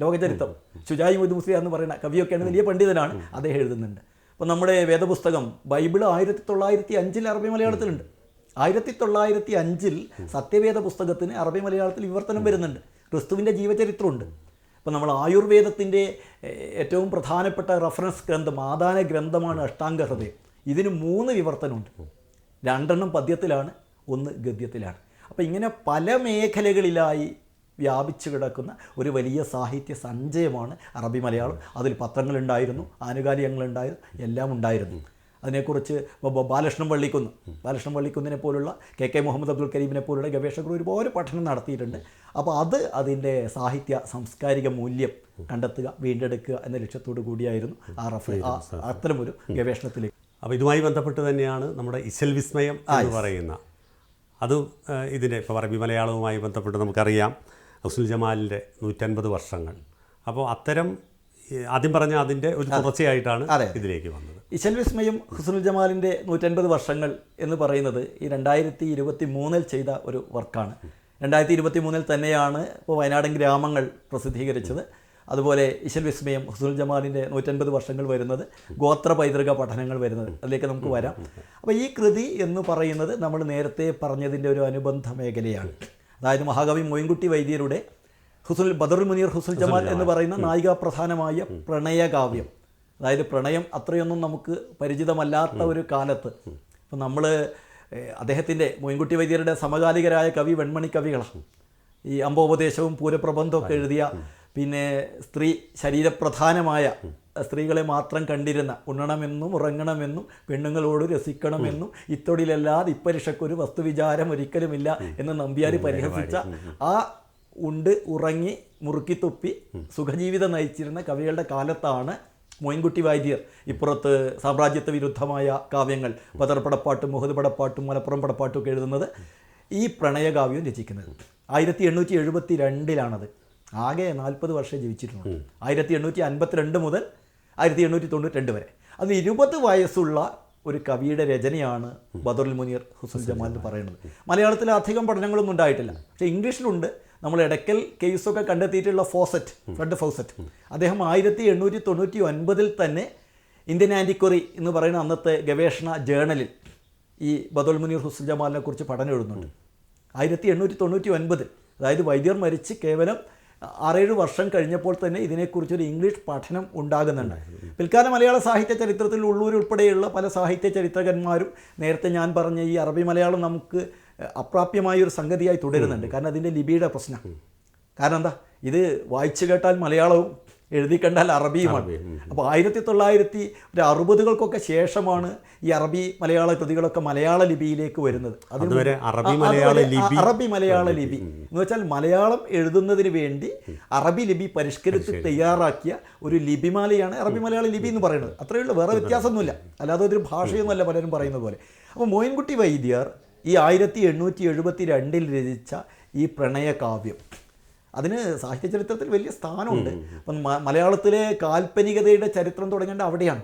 ലോകചരിത്രം. ഷുജായി മുദ് മുസ്ലിയ എന്ന് പറയുന്ന കവിയൊക്കെയാണ് വലിയ പണ്ഡിതനാണ് അദ്ദേഹം എഴുതുന്നുണ്ട്. അപ്പോൾ നമ്മുടെ വേദപുസ്തകം ബൈബിൾ ആയിരത്തി തൊള്ളായിരത്തി അഞ്ചിൽ അറബി മലയാളത്തിലുണ്ട്. ആയിരത്തി തൊള്ളായിരത്തി അഞ്ചിൽ സത്യവേദ പുസ്തകത്തിന് അറബി മലയാളത്തിൽ വിവർത്തനം വരുന്നുണ്ട്. ക്രിസ്തുവിന്റെ ജീവചരിത്രമുണ്ട്. അപ്പോൾ നമ്മൾ ആയുർവേദത്തിന്റെ ഏറ്റവും പ്രധാനപ്പെട്ട റഫറൻസ് ഗ്രന്ഥം ആദാന ഗ്രന്ഥമാണ് അഷ്ടാംഗ ഹൃദയം. ഇതിന് മൂന്ന് വിവർത്തനമുണ്ട്. രണ്ടെണ്ണം പദ്യത്തിലാണ് ഒന്ന് ഗദ്യത്തിലാണ്. അപ്പോൾ ഇങ്ങനെ പല മേഖലകളിലായി വ്യാപിച്ചു കിടക്കുന്ന ഒരു വലിയ സാഹിത്യ സഞ്ചയമാണ് അറബി മലയാളം. അതിൽ പത്രങ്ങളുണ്ടായിരുന്നു ആനുകാലികങ്ങളുണ്ടായിരുന്നു എല്ലാം ഉണ്ടായിരുന്നു. അതിനെക്കുറിച്ച് ബാലകൃഷ്ണൻ വള്ളിക്കുന്ന് ബാലകൃഷ്ണൻ വള്ളിക്കുന്നിനെ പോലുള്ള കെ കെ മുഹമ്മദ് അബ്ദുൽ കരീമിനെ പോലുള്ള ഗവേഷകർ ഒരുപാട് പഠനം നടത്തിയിട്ടുണ്ട്. അപ്പോൾ അത് അതിന്റെ സാഹിത്യ സാംസ്കാരിക മൂല്യം കണ്ടെത്തുക വീണ്ടെടുക്കുക എന്ന ലക്ഷ്യത്തോടു കൂടിയായിരുന്നു ആ റഫ് അത്തരമൊരു ഗവേഷണത്തിലേക്ക്. അപ്പോൾ ഇതുമായി ബന്ധപ്പെട്ട് തന്നെയാണ് നമ്മുടെ ഇശൽ വിസ്മയം എന്ന് പറയുന്ന അത് ഇതിന്റെ ഇപ്പോൾ അറബി മലയാളവുമായി ബന്ധപ്പെട്ട് നമുക്കറിയാം. ഹസുൽ ജമാലിന്റെ നൂറ്റൻപത് വർഷങ്ങൾ. അപ്പോൾ അത്തരം ആദ്യം പറഞ്ഞ അതിന്റെ ഒരു തുടർച്ചയായിട്ടാണ് ഇതിലേക്ക് വന്നത്. ഇശൽ വിസ്മയും ഹുസുൽ ജമാലിന്റെ നൂറ്റൻപത് വർഷങ്ങൾ എന്ന് പറയുന്നത് ഈ രണ്ടായിരത്തി ഇരുപത്തി മൂന്നിൽ ചെയ്ത ഒരു വർക്കാണ്. രണ്ടായിരത്തി ഇരുപത്തി മൂന്നിൽ തന്നെയാണ് ഇപ്പോൾ വയനാടൻ ഗ്രാമങ്ങൾ പ്രസിദ്ധീകരിച്ചത്. അതുപോലെ ഇശൽ വിസ്മയം ഹുസുൽ ജമാലിന്റെ നൂറ്റൻപത് വർഷങ്ങൾ വരുന്നത് ഗോത്ര പൈതൃക പഠനങ്ങൾ വരുന്നത് അതിലേക്ക് നമുക്ക് വരാം. അപ്പോൾ ഈ കൃതി എന്ന് പറയുന്നത് നമ്മൾ നേരത്തെ പറഞ്ഞതിന്റെ ഒരു അനുബന്ധ മേഖലയാണ്. അതായത് മഹാകവി മൊയിൻകുട്ടി വൈദ്യരുടെ ഹുസുൽ ബദറുൽ മുനീർ ഹുസുൽ ജമാൽ എന്ന് പറയുന്ന നായികാ പ്രധാനമായ പ്രണയകാവ്യം. അതായത് പ്രണയം അത്രയൊന്നും നമുക്ക് പരിചിതമല്ലാത്ത ഒരു കാലത്ത്. ഇപ്പം നമ്മൾ അദ്ദേഹത്തിന്റെ മൊയിൻകുട്ടി വൈദ്യരുടെ സമകാലികരായ കവി വെൺമണി കവികളാണ്. ഈ അമ്പോപദേശവും പൂരപ്രബന്ധവും ഒക്കെ എഴുതിയ പിന്നെ സ്ത്രീ ശരീരപ്രധാനമായ സ്ത്രീകളെ മാത്രം കണ്ടിരുന്ന ഉണ്ണണമെന്നും ഉറങ്ങണമെന്നും പെണ്ണുങ്ങളോട് രസിക്കണമെന്നും ഇത്തൊടിലല്ലാതെ ഇപ്പരിഷക്കൊരു വസ്തുവിചാരം ഒരിക്കലുമില്ല എന്ന് നമ്പ്യാർ പരിഹസിച്ച ആ ഉണ്ട് ഉറങ്ങി മുറുക്കി തുപ്പി സുഖജീവിതം നയിച്ചിരുന്ന കവികളുടെ കാലത്താണ് മോയിൻകുട്ടി വൈദ്യർ ഇപ്പുറത്ത് സാമ്രാജ്യത്വ വിരുദ്ധമായ കാവ്യങ്ങൾ പതർപ്പടപ്പാട്ടും പടപ്പാട്ടും മുഹദ് പടപ്പാട്ടും മലപ്പുറം പടപ്പാട്ടും ഒക്കെ എഴുതുന്നത് ഈ പ്രണയകാവ്യം രചിക്കുന്നത്. ആയിരത്തി എണ്ണൂറ്റി എഴുപത്തി രണ്ടിലാണത്. ആകെ നാൽപ്പത് വർഷം ജീവിച്ചിട്ടുണ്ട്. ആയിരത്തി എണ്ണൂറ്റി അൻപത്തിരണ്ട് മുതൽ ആയിരത്തി എണ്ണൂറ്റി തൊണ്ണൂറ്റി രണ്ട് വരെ. അത് ഇരുപത് വയസ്സുള്ള ഒരു കവിയുടെ രചനയാണ് ബദറുൽ മുനീർ ഹുസുൽ ജമാൽ. എന്ന് പറയുന്നത്. മലയാളത്തിൽ അധികം പഠനങ്ങളൊന്നും ഉണ്ടായിട്ടില്ല. പക്ഷേ ഇംഗ്ലീഷിലുണ്ട് നമ്മൾ ഇടയ്ക്കൽ കേസൊക്കെ കണ്ടെത്തിയിട്ടുള്ള ഫോസറ്റ് ഫ്രണ്ട് ഫോസറ്റ്. അദ്ദേഹം ആയിരത്തി എണ്ണൂറ്റി തൊണ്ണൂറ്റി ഒൻപതിൽ തന്നെ ഇന്ത്യൻ ആന്റിക്വറി എന്ന് പറയുന്ന അന്നത്തെ ഗവേഷണ ജേണലിൽ ഈ ബദുൽ മുനീർ ഹുസുൽ ജമാലിനെ കുറിച്ച് പഠനം എഴുതുന്നുണ്ട്. ആയിരത്തി എണ്ണൂറ്റി തൊണ്ണൂറ്റി ഒൻപതിൽ അതായത് വൈദ്യർ മരിച്ച് കേവലം ആറേഴ് വർഷം കഴിഞ്ഞപ്പോൾ തന്നെ ഇതിനെക്കുറിച്ചൊരു ഇംഗ്ലീഷ് പഠനം ഉണ്ടാകുന്നുണ്ട്. പിൽക്കാല മലയാള സാഹിത്യ ചരിത്രത്തിൽ ഉള്ളൂർ ഉൾപ്പെടെയുള്ള പല സാഹിത്യ ചരിത്രകന്മാരും നേരത്തെ ഞാൻ പറഞ്ഞ ഈ അറബി മലയാളം നമുക്ക് അപ്രാപ്യമായ ഒരു സംഗതിയായി തുടരുന്നുണ്ട്. കാരണം അതിന്റെ ലിപിയുടെ പ്രശ്നം. കാരണം എന്താ? ഇത് വായിച്ചു കേട്ടാൽ മലയാളവും എഴുതി കണ്ടാൽ അറബിയുമാണ് അപ്പോൾ ആയിരത്തി തൊള്ളായിരത്തി ഒരു അറുപതുകൾക്കൊക്കെ ശേഷമാണ് ഈ അറബി മലയാള കൃതികളൊക്കെ മലയാള ലിപിയിലേക്ക് വരുന്നത്. അതുവരെ അറബി മലയാള ലിപി അറബി മലയാള ലിപി. എന്ന് വെച്ചാൽ മലയാളം എഴുതുന്നതിന് വേണ്ടി അറബി ലിപി പരിഷ്കരിച്ച് തയ്യാറാക്കിയ ഒരു ലിപിമാലയാണ് അറബി മലയാള ലിപി എന്ന് പറയുന്നത്. അത്രയേ ഉള്ളൂ വേറെ വ്യത്യാസമൊന്നുമില്ല. അല്ലാതെ ഒരു ഭാഷയൊന്നുമല്ല പലരും പറയുന്നത് പോലെ. അപ്പോൾ മോയിൻകുട്ടി വൈദ്യർ ഈ ആയിരത്തി എണ്ണൂറ്റി എഴുപത്തി രണ്ടിൽ രചിച്ച ഈ പ്രണയകാവ്യം. അതിന് സാഹിത്യ ചരിത്രത്തിൽ വലിയ സ്ഥാനമുണ്ട്. അപ്പം മലയാളത്തിലെ കാൽപ്പനികതയുടെ ചരിത്രം തുടങ്ങേണ്ട അവിടെയാണ്.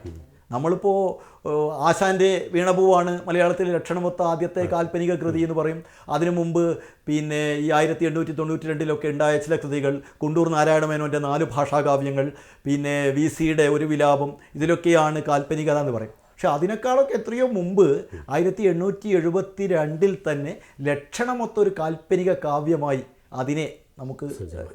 നമ്മളിപ്പോൾ ആശാന്റെ വീണപൂവാണ് മലയാളത്തിലെ ലക്ഷണമൊത്ത ആദ്യത്തെ കാൽപ്പനിക കൃതി എന്ന് പറയും. അതിനു മുമ്പ് പിന്നെ ഈ ആയിരത്തി എണ്ണൂറ്റി തൊണ്ണൂറ്റി രണ്ടിലൊക്കെ ഉണ്ടായ ചില കൃതികൾ കുണ്ടൂർ നാരായണമേനോന്റെ നാല് ഭാഷാകാവ്യങ്ങൾ പിന്നെ വി സിയുടെ ഒരു വിലാപം ഇതിലൊക്കെയാണ് കാൽപ്പനികത എന്ന് പറയും. പക്ഷെ അതിനേക്കാളൊക്കെ എത്രയോ മുമ്പ് ആയിരത്തി എണ്ണൂറ്റി എഴുപത്തി രണ്ടിൽ തന്നെ ലക്ഷണമൊത്തൊരു കാൽപ്പനിക കാവ്യമായി അതിനെ നമുക്ക്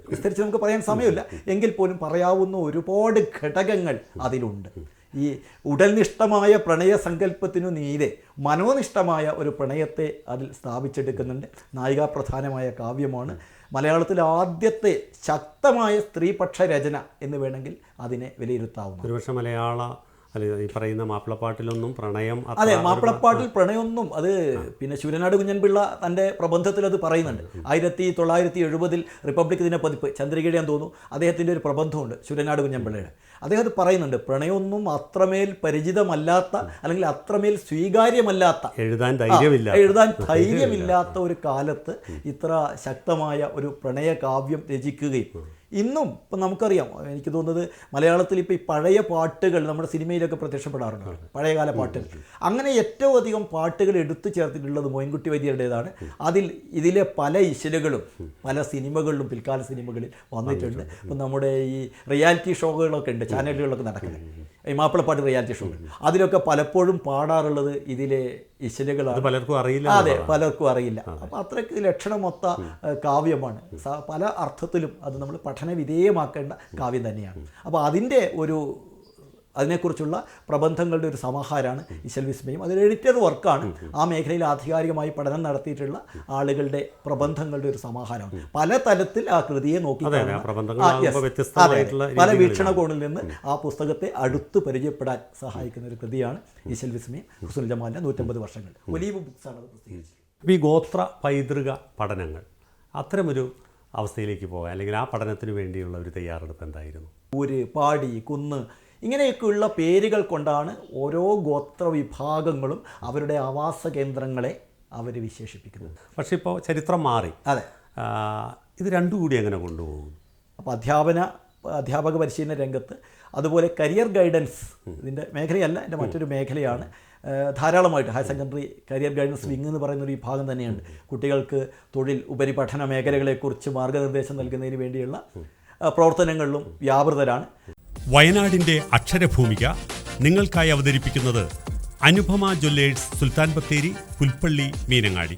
വിസ്തരിച്ച് നമുക്ക് പറയാൻ സമയമില്ല. എങ്കിൽ പോലും പറയാവുന്ന ഒരുപാട് ഘടകങ്ങൾ അതിലുണ്ട്. ഈ ഉടൽനിഷ്ഠമായ പ്രണയ സങ്കല്പത്തിനു നീരെ മനോനിഷ്ഠമായ ഒരു പ്രണയത്തെ അതിൽ സ്ഥാപിച്ചെടുക്കുന്നുണ്ട്. നായികാപ്രധാനമായ കാവ്യമാണ്. മലയാളത്തിലെ ആദ്യത്തെ ശക്തമായ സ്ത്രീപക്ഷ രചന എന്ന് വേണമെങ്കിൽ അതിനെ വിലയിരുത്താവുന്നു ഒരുപക്ഷെ മലയാള അല്ലെ ഈ പറയുന്ന മാപ്പിളപ്പാട്ടിലൊന്നും പ്രണയം അതെ മാപ്പിളപ്പാട്ടിൽ പ്രണയമൊന്നും അത് പിന്നെ ശിവനാട് കുഞ്ഞൻപിള്ള തന്റെ പ്രബന്ധത്തിൽ അത് പറയുന്നുണ്ട്. ആയിരത്തി തൊള്ളായിരത്തി എഴുപതിൽ റിപ്പബ്ലിക് ദിന പതിപ്പ് ചന്ദ്രികയുടെയാന്ന് തോന്നുന്നു. അദ്ദേഹത്തിന്റെ ഒരു പ്രബന്ധമുണ്ട് ശിവനാട് കുഞ്ഞൻപിള്ളയുടെ. അദ്ദേഹം അത് പറയുന്നുണ്ട് പ്രണയമൊന്നും അത്രമേൽ പരിചിതമല്ലാത്ത അല്ലെങ്കിൽ അത്രമേൽ സ്വീകാര്യമല്ലാത്ത എഴുതാൻ ധൈര്യമില്ല എഴുതാൻ ധൈര്യമില്ലാത്ത ഒരു കാലത്ത് ഇത്ര ശക്തമായ ഒരു പ്രണയ കാവ്യം രചിക്കുകയും ഇന്നും ഇപ്പം നമുക്കറിയാം എനിക്ക് തോന്നുന്നത് മലയാളത്തിൽ ഇപ്പോൾ ഈ പഴയ പാട്ടുകൾ നമ്മുടെ സിനിമയിലൊക്കെ പ്രത്യക്ഷപ്പെടാറുണ്ട്. പഴയകാല പാട്ടുകൾ. അങ്ങനെ ഏറ്റവും അധികം പാട്ടുകൾ എടുത്തു ചേർത്തിട്ടുള്ളത് മോയിൻകുട്ടി വൈദ്യരുടേതാണ്. അതിൽ ഇതിലെ പല ഇശലുകളും പല സിനിമകളിലും പിൽക്കാല സിനിമകളിൽ വന്നിട്ടുണ്ട്. ഇപ്പം നമ്മുടെ ഈ റിയാലിറ്റി ഷോകളൊക്കെ ഉണ്ട് ചാനലുകളൊക്കെ നടക്കുന്നത്. ഈ മാപ്പിളപ്പാട്ട് റിയാലിറ്റി ഷോ അതിലൊക്കെ പലപ്പോഴും പാടാറുള്ളത് ഇതിലെ ഇശലുകളാണ്. പലർക്കും അറിയില്ല അതെ പലർക്കും അറിയില്ല. അപ്പം അത്രയ്ക്ക് ലക്ഷണമൊത്ത കാവ്യമാണ്. പല അർത്ഥത്തിലും അത് നമ്മൾ പഠന വിധേയമാക്കേണ്ട കാവ്യം തന്നെയാണ്. അപ്പോൾ അതിന്റെ ഒരു അതിനെക്കുറിച്ചുള്ള പ്രബന്ധങ്ങളുടെ ഒരു സമാഹാരമാണ് ഇശൽ വിസ്മയം അതൊരു എഡിറ്റഡ് വർക്കാണ് ആ മേഖലയിൽ ആധികാരികമായി പഠനം നടത്തിയിട്ടുള്ള ആളുകളുടെ പ്രബന്ധങ്ങളുടെ ഒരു സമാഹാരമാണ് പല തലത്തിൽ ആ കൃതിയെ നോക്കി പല. വീക്ഷണകോണിൽ നിന്ന് ആ പുസ്തകത്തെ അടുത്ത് പരിചയപ്പെടാൻ സഹായിക്കുന്ന ഒരു കൃതിയാണ് ഈശൽ വിസ്മയം ഹുസുൽ ജമാലിന്റെ നൂറ്റമ്പത് വർഷങ്ങൾ. വലിയ ബുക്സാണ് അത് പ്രസിദ്ധീകരിച്ചത് ഈ ഗോത്ര പൈതൃക പഠനങ്ങൾ അത്തരമൊരു അവസ്ഥയിലേക്ക് പോകാൻ അല്ലെങ്കിൽ ആ പഠനത്തിന് വേണ്ടിയുള്ള ഒരു തയ്യാറെടുപ്പ് എന്തായിരുന്നു? ഊര് പാടി കുന്ന് ഇങ്ങനെയൊക്കെയുള്ള പേരുകൾ കൊണ്ടാണ് ഓരോ ഗോത്ര വിഭാഗങ്ങളും അവരുടെ ആവാസ കേന്ദ്രങ്ങളെ അവർ വിശേഷിപ്പിക്കുന്നത്. പക്ഷേ ഇപ്പോൾ ചരിത്രം മാറി. അതെ. ഇത് രണ്ടും കൂടി എങ്ങനെ കൊണ്ടുപോകും? അപ്പോൾ അധ്യാപന അധ്യാപക പരിശീലന രംഗത്ത് അതുപോലെ കരിയർ ഗൈഡൻസ് ഇതിന്റെ മേഖലയല്ല എന്റെ മറ്റൊരു മേഖലയാണ്. ധാരാളമായിട്ട് higher secondary career guidance wing എന്ന് പറയുന്ന ഒരു വിഭാഗം തന്നെയുണ്ട്. കുട്ടികൾക്ക് തൊഴിൽ ഉപരിപഠന മേഖലകളെക്കുറിച്ച് മാർഗനിർദ്ദേശം നൽകുന്നതിന് വേണ്ടിയുള്ള പ്രവർത്തനങ്ങളിലും വ്യാപൃതരാണ്. വയനാടിന്റെ അക്ഷരഭൂമിക നിങ്ങൾക്കായി അവതരിപ്പിക്കുന്നത് അനുപമ ജ്വല്ലേഴ്സ് സുൽത്താൻ ബത്തേരി പുൽപ്പള്ളി മീനങ്ങാടി.